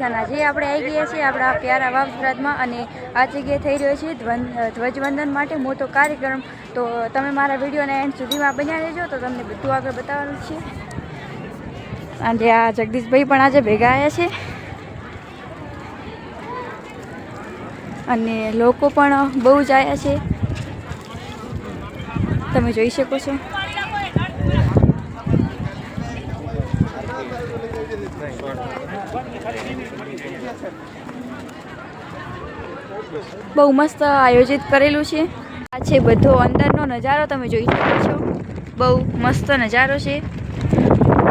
કિસાન આજે આપણે આવી ગયા છીએ આપણા પ્યારા વાવસરાજમાં અને આ જગ્યાએ થઈ રહ્યો છે ધ્વજવંદન માટે મોટો કાર્યક્રમ. તો તમે મારા વિડીયોના એન્ડ સુધીમાં બન્યા રહેજો તો તમને બધું આગળ બતાવવાનું છે. અને આ જગદીશભાઈ પણ આજે ભેગા આવ્યા છે. અને લોકો પણ બહુ જ આવ્યા છે. તમે જોઈ શકો છો. બહુ મસ્ત આયોજિત કરેલું છે. આ છે બધો અંદરનો નજારો, તમે જોઈ શકો છો. બહુ મસ્ત નજારો છે.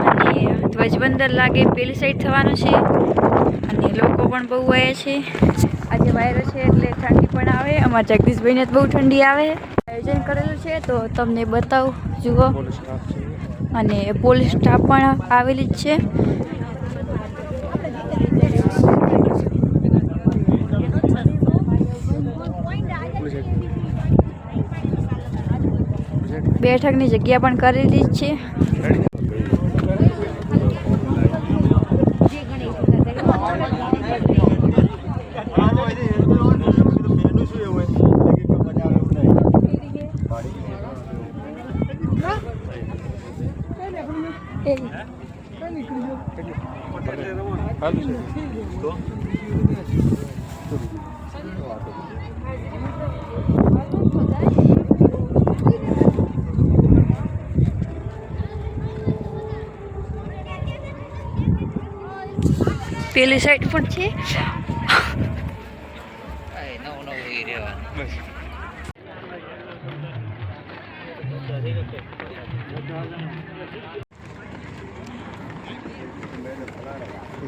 અને ધ્વજબંદર લાગે, પેલી સાઈડ થવાનું છે. અને લોકો પણ બહુ આવે છે. આજે વાયરો છે એટલે ઠંડી પણ આવે. અમારા જગદીશભાઈને બહુ ઠંડી આવે. આયોજન કરેલું છે, તો તમને બતાવું. જુઓ. અને પોલીસ સ્ટાફ પણ આવેલી જ છે. બેઠકની જગ્યા પણ કરેલી જ છે પેલી સાઈડ પણ છે?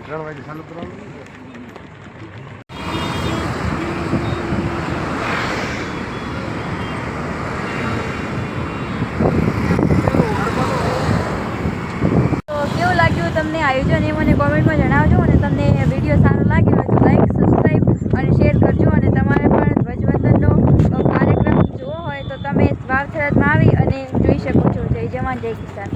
ત્રણ વાગે ચાલુ કરવાનું તમને આયોજન એ મને કોમેન્ટમાં જણાવજો અને તમને વીડિયો સારો લાગ્યો હોય તો લાઈક સબસ્ક્રાઈબ અને શેર કરજો અને તમારે પણ ધ્વજવંદનનો કાર્યક્રમ જોવો હોય તો તમે વાવથરાજમાં આવી અને જોઈ શકો છો. જય જવાન, જય કિસાન.